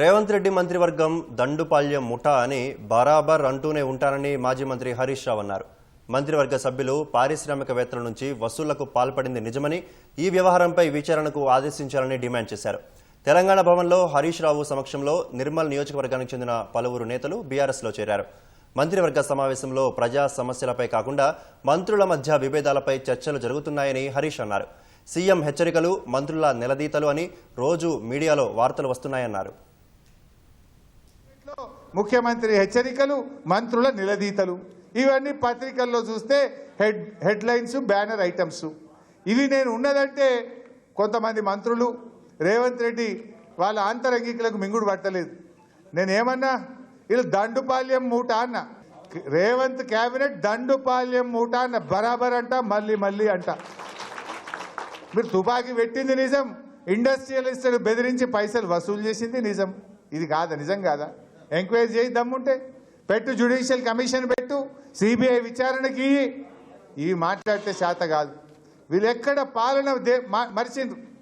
రేవంత్ రెడ్డి మంత్రివర్గం దండుపాల్యం ముఠా అని బరాబర్ అంటూనే ఉంటారని మాజీ మంత్రి హరీష్ రావు అన్నారు. మంత్రివర్గ సభ్యులు పారిశ్రామికవేత్తల నుంచి వసూళ్ళకు పాల్పడింది నిజమని ఈ వ్యవహారంపై విచారణకు ఆదేశించాలని డిమాండ్ చేశారు. తెలంగాణ భవన్లో హరీష్ రావు సమక్షంలో నిర్మల్ నియోజకవర్గానికి చెందిన పలువురు నేతలు బీఆర్ఎస్లో చేరారు. మంత్రివర్గ సమావేశంలో ప్రజా సమస్యలపై కాకుండా మంత్రుల మధ్య విభేదాలపై చర్చలు జరుగుతున్నాయని హరీష్ అన్నారు. సీఎం హెచ్చరికలు మంత్రుల నిలదీతలు అని రోజు మీడియాలో వార్తలు వస్తున్నాయన్నారు. ముఖ్యమంత్రి హెచ్చరికలు మంత్రుల నిలదీతలు. ఇవన్నీ పత్రికల్లో చూస్తే హెడ్ హెడ్లైన్స్ బ్యానర్ ఐటమ్స్. ఇవి నేను ఉన్నదంటే కొంతమంది మంత్రులు రేవంత్ రెడ్డి వాళ్ళ ఆంతరంగికులకు మింగుడు పట్టలేదు. నేను ఏమన్నా వీళ్ళు దండుపాల్యం మూట అన్న. రేవంత్ కేబినెట్ దండుపాల్యం మూట అన్న బరాబర్ అంట మళ్ళీ మళ్ళీ అంట. మీరు తుపాకీ పెట్టింది నిజం ఇండస్ట్రియలిస్టులు బెదిరించి పైసలు వసూలు చేసింది నిజం. ఇది కాదా నిజం కాదా? ఎంక్వైరీ చేయి దమ్ముంటే. పెట్టు జ్యుడిషియల్ కమిషన్ పెట్టు సిబిఐ విచారణకి ఇవి మాట్లాడితే శాత కాదు. వీళ్ళు ఎక్కడ పాలన దే- మా- మరిచిండ్రు?